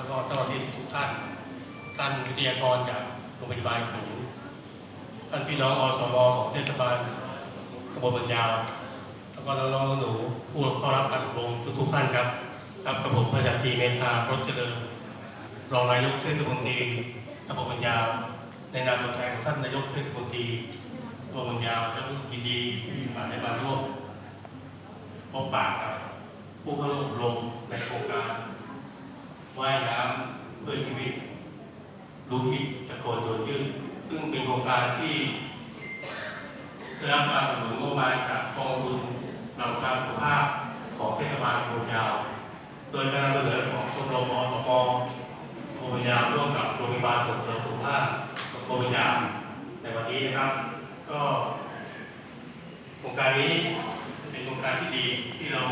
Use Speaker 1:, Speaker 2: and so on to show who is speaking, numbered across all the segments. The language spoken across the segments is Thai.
Speaker 1: แล้วก็เจ้าหน้าที่
Speaker 2: ทุกท่าน ท่านวิทยากรจากโรงพยาบาลขลุงท่านพี่น้องอสมของเทศบาลตำบลบรรยาว แล้วก็น้องๆหนูผู้เข้ารับการอบรมทุกๆท่านครับครับกับผมพระจันทีเมธาพรจเจริญรองนายกเทศมนตรีตำบลบรรยาว ในนามตัวแทนของท่านนายกเทศมนตรีตำบลบรรยาวและยินดีที่มาได้มาร่วมพบปะกับผู้เข้าร่วมอบรมในโครงการ ว่ายน้ำเพื่อชีวิต รู้คิดตะโกนโดนยืดซึ่งเป็นโครงการที่ได้รับการสนับสนุนงบประมาณจากกองทุนหลักการสุขภาพของเทศบาลโพยาว โดยการนำเสนอของชมรมอสมโพยาวร่วมกับโรงพยาบาลส่งเสริมสุขภาพโพยาวในวันนี้นะครับ ก็โครงการนี้เป็นโครงการที่ดีที่เรา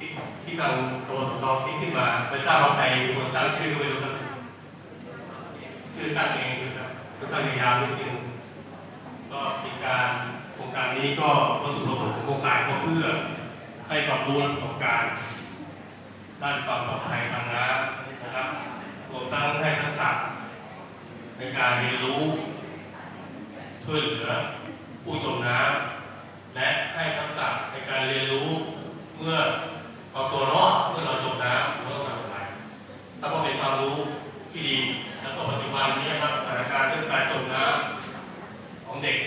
Speaker 2: ที่ที่ทางตัวสตคิดขึ้นมาไม่ทราบว่าใครเป็นคนตั้งชื่อไม่รู้ครับชื่อตั้งเองครับค่อนข้างยาวนิดนึงก็เป็นการโครงการนี้ก็วัตถุประสงค์ของโครงการก็เพื่อให้ความรู้ประสบการณ์ด้านความปลอดภัยทางน้ำนะครับรวมทั้งให้ทักษะในการเรียนรู้ช่วยเหลือผู้จมน้ำและให้ทักษะในการเรียนรู้เมื่อ เอาตัวรอดเมื่อเราจมน้ำเราต้องทำอย่างไรถ้าก็เป็นความรู้ที่ดีแล้วก็ปัจจุบันนี้นะครับสถานการณ์เรื่องการจมน้ำของเด็ก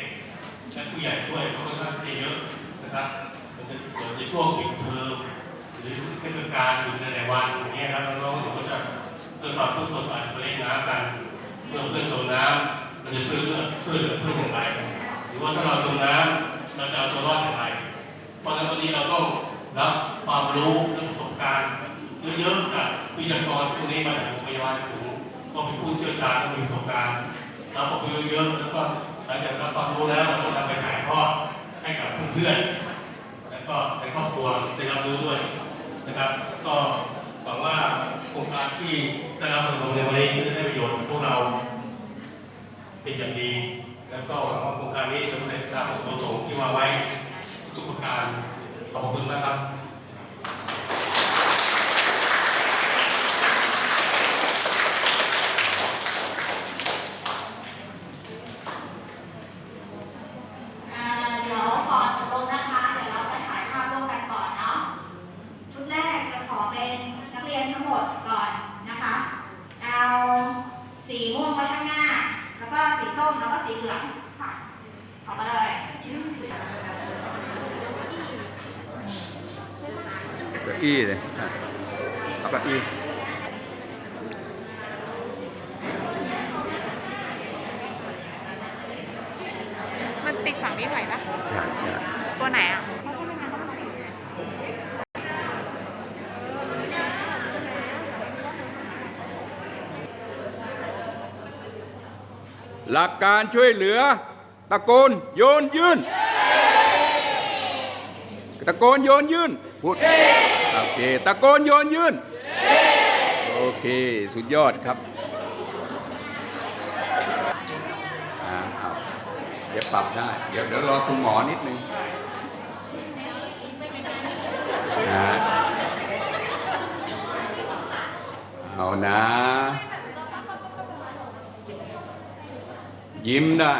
Speaker 2: และผู้ใหญ่ด้วยก็ค่อนข้างที่เยอะนะครับมันจะเกิดในช่วงปิดเทอมหรือเทศกาลหรือในวันอย่างเงี้ยครับน้องๆก็จะเกิดความทุกข์สดอาจจะไปเล่นน้ำกันเมื่อเพื่อนจมน้ำเราจะช่วยเหลือช่วยเหลือเพื่อนอย่างไรหรือว่าถ้าเราจมน้ำเราจะเอาตัวรอดอย่างไรเพราะฉะนั้นวันนี้เราต้อง รับความรู้และประสบการณ์เยอะๆจากวิทยากรพวกนี้มาจากโรงพยาบาลถึงก็เป็นผู้เชี่ยวชาญมีประสบการณ์รับความรู้เยอะๆแล้วก็หลังจากรับความรู้แล้วเราก็นำไปถ่ายทอดให้กับเพื่อนๆแล้วก็ในครอบครัวได้รับรู้ด้วยนะครับ ก็หวังว่าโครงการที่ได้รับการลงในวันนี้จะได้ประโยชน์กับพวกเราเป็นอย่างดี แล้วก็หวังว่าโครงการนี้จะได้ตามวัตถุประสงค์ที่ว่าไว้ทุกประการ ขอบคุณมากครับ
Speaker 1: อ่าเดี๋ยวก่อนอบรมนะคะ เดี๋ยวเราไปถ่ายภาพร่วมกันก่อนเนาะ ชุดแรกจะขอเป็นนักเรียนทั้งหมดก่อนนะคะ เอาสีม่วงไว้ข้างหน้า แล้วก็สีส้มแล้วก็สีเหลืองค่ะออกมาเลย
Speaker 3: เก้าอี้เลยอะเอาเก้าอี้
Speaker 4: มันติดฝั่งนี้ไหวปะ
Speaker 3: ใช่ใช่
Speaker 4: ตัวไหนอะ
Speaker 3: หลักการช่วยเหลือ ตะโกนโยนยื่น ตะโกนโยนยื่นพูด โอเค ตะโกนโยนยื่นโอเค สุดยอดครับอ่อเดี๋ยวปรับได้ เดี๋ยวเดี๋ยวรอคุณหมอนิดนึงนะเอานะ ยิ้มได้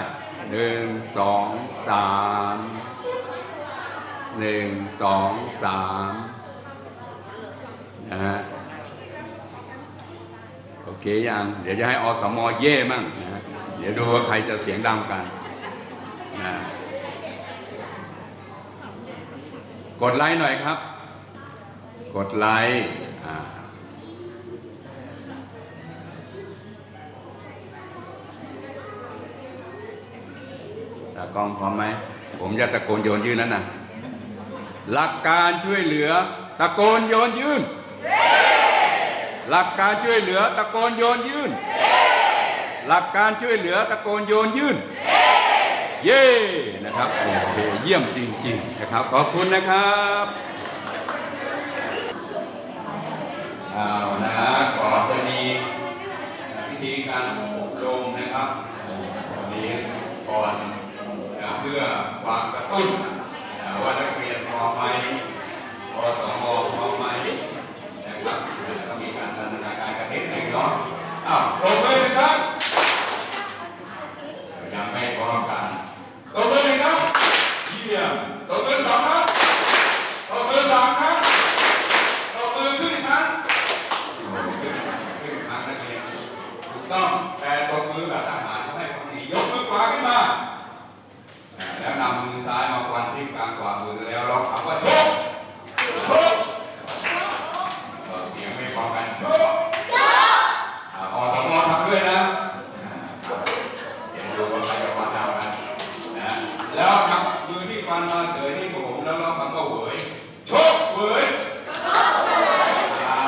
Speaker 3: หนึ่งสองสามหนึ่งสองสาม นะฮะโอเคยังเดี๋ยวจะให้อสมอเย่มั่งนะฮะเดี๋ยวดูว่าใครจะเสียงดังกันนะกดไลค์หน่อยครับ กดไลค์อ่าตากล้องพร้อมไหม ผมจะตะโกนโยนยื่นนั้นนะหลักการช่วยเหลือ ตะโกนโยนยื่น หลักการช่วยเหลือตะโกนโยนยื่น หลักการช่วยเหลือตะโกนโยนยื่น เย่นะครับโอเคเยี่ยมจริง ๆ นะครับ ขอบคุณนะครับเอานะก่อนจะมีพิธีการอบรมนะครับวันนี้ก่อนเพื่อความกระตุ้นว่านักเรียนพอไหมพอสอมไหมนะครับนะก็มีการพัฒนาการกันนิดหนึ่งเนาะ อ้าวปรบมือครับยังไม่พร้อมกันตบมือหนึ่งครับเยี่ยมตบมือสองครับตบมือสามครับตบมือขึ้นครั้งขึ้นขึ้นครั้งนักเรียนถูกต้องแต่ตบมือแบบทหารเขาให้ความดียกมือขวาขึ้นมาแล้วนำมือซ้ายมาควันที่กลางขวามือแล้วเร้องคำว่าชกโชกเออเสียงไม่พร้อมกันโชกอ่าอสมทำด้วยนะอ่า เดี๋ยวดูว่าใครจะฟันเอากันนะแล้วครับมือที่ฟันมาเสยที่ผมแล้วเราคำว่าเหวยโชกเหวยอ่า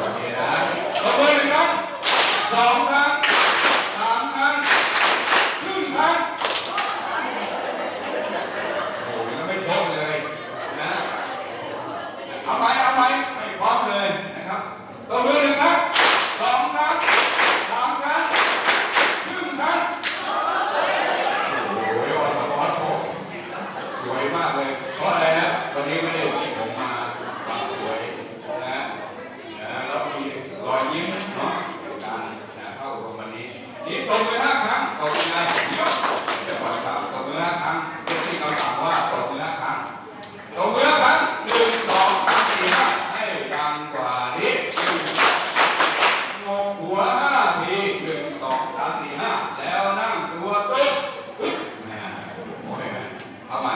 Speaker 3: โอเคนะตบมือหนึ่งครั้งสองครั้งสามครั้งครึ่งครั้งโอ้โหยังไม่โชกเลยนะเอาไหมเอาไหมไม่พร้อมเลยนะครับตบมือหนึ่งครั้งสองครั้งสามครั้งครึ่งครั้ง โอ้โหอสมอโชว์สวยมากเลย เพราะอะไรนะวันนี้ไม่ได้ผมมาฟังสวยนะนะแล้วมีรอยยิ้มเนาะการนะเข้าอบรมวันนี้ นี่ ตบมือห้าครั้งตบยังไงดี๋ยวจะปล่อยครับตบมือห้าครั้งเรื่องที่เราถามว่าตบมือห้าครั้งตบมือห้าครั้งหนึ่งสองสามสี่ห้าให้ดังกว่านี้หนึ่งงงหัวห้าทีหนึ่งสองสามสี่ห้าแล้วนั่งตัวตุ๊บ แม่โอ้ยเอาใหม่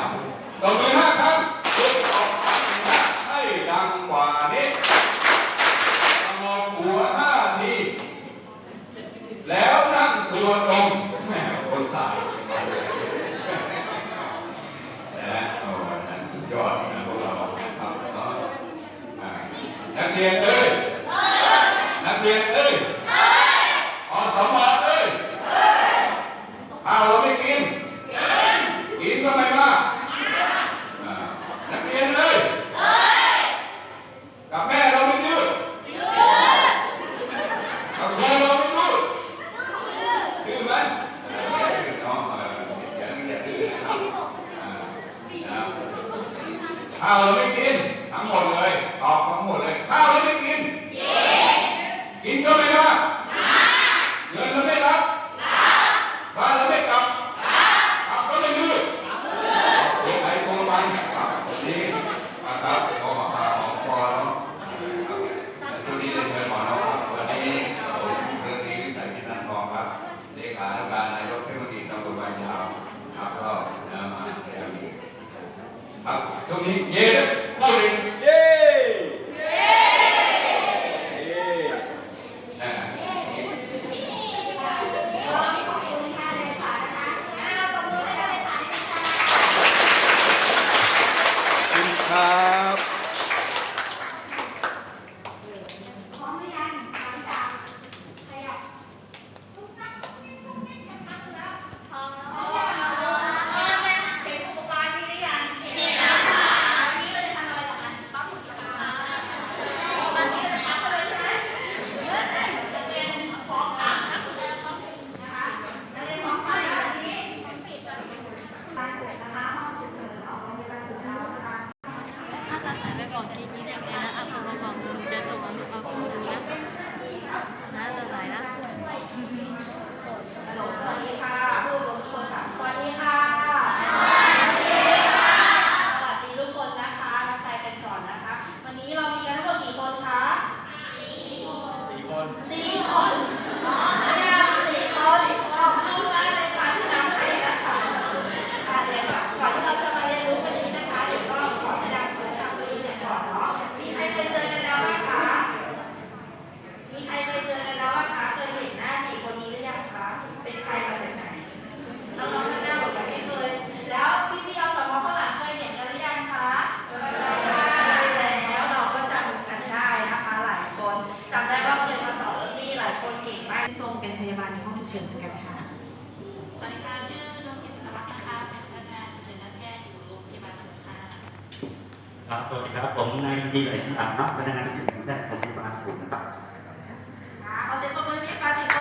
Speaker 3: ตบมือห้าครั้งหนึ่งสองสามสี่ห้าให้ดังกว่านี้มองหัวห้าที แล้วนั่ง ตัวตรงแม่คนสายนะโอ้นะสุดยอดนะพวกเราครับนักเรียนเอ้ย นักเรียนเอ้ยอสมเอ้ยข้าวเราไม่กิน กินก็ไม่มากอ่านักเรียนเอ้ยกับแม่เราไม่ดื้อกับครูเราไม่ดื้อดื้อไหมเออดื้อเนาะเอออย่าอย่าดื้อนะครับอ่านะครับข้าวเราไม่กินทั้งหมดเลยตอบทั้งหมดเลยข้าวเราไม่กิน กินก็ไม่มากเงินเราไม่รับบ้านเราไม่กลับกลับก็ไม่ดื้อตัวไหนตัวมันครับวันนี้นะครับขอมาพาของคอเนาะครับ และช่วงนี้เลยเชิญหมอเนาะครับวันนี้ผมเพื่อนีวิสัยพินันทองครับเลขาธิการนายกเทศมนตรีตำบลบางยาวครับก็มาแสดงครับช่วงนี้เย็น
Speaker 1: นี้เนี่ยนะอา
Speaker 3: ภรณ์บ
Speaker 1: อกจะจบแล้วครับ
Speaker 5: ครับสวัสดีครับผมนายดีไอทีอาร์นักพนักงานที่ถึงได้ของโรงพยาบาลผมนะครับ
Speaker 1: เอาเสียงปรบมือให้ปาติโก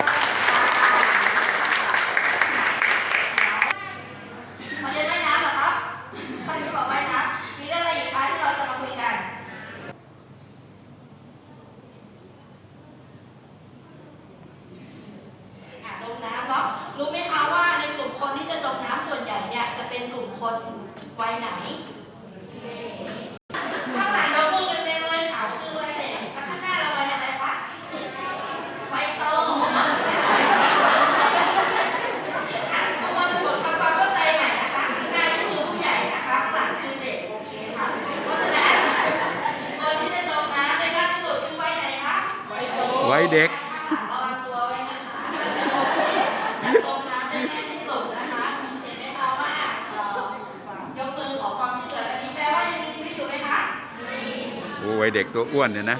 Speaker 1: มาเรียนว่ายน้ำเหรอครับตอนนี้บอกว่น้มีอะไรอีกคะที่เราจะมาคุยกันลงน้ำเนาะรู้ไหมคะว่าในกลุ่มคนที่จะจมน้ำส่วนใหญ่เนี่ยจะเป็นกลุ่มคนวัยไหน วยเด็กตัวอ้วน
Speaker 3: เนี่
Speaker 1: ยนะ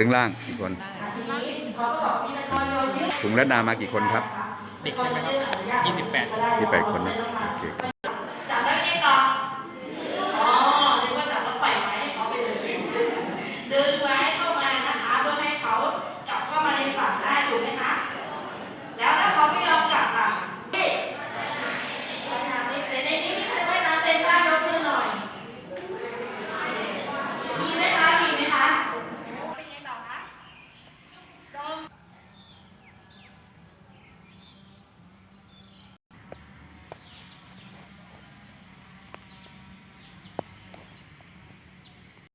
Speaker 1: ถึงล่างกี่คนถุงละนามากี่คนครับ เด็ก
Speaker 3: ใช่
Speaker 1: ไหมครับ 28 ที่แปด
Speaker 3: คนนะโอเค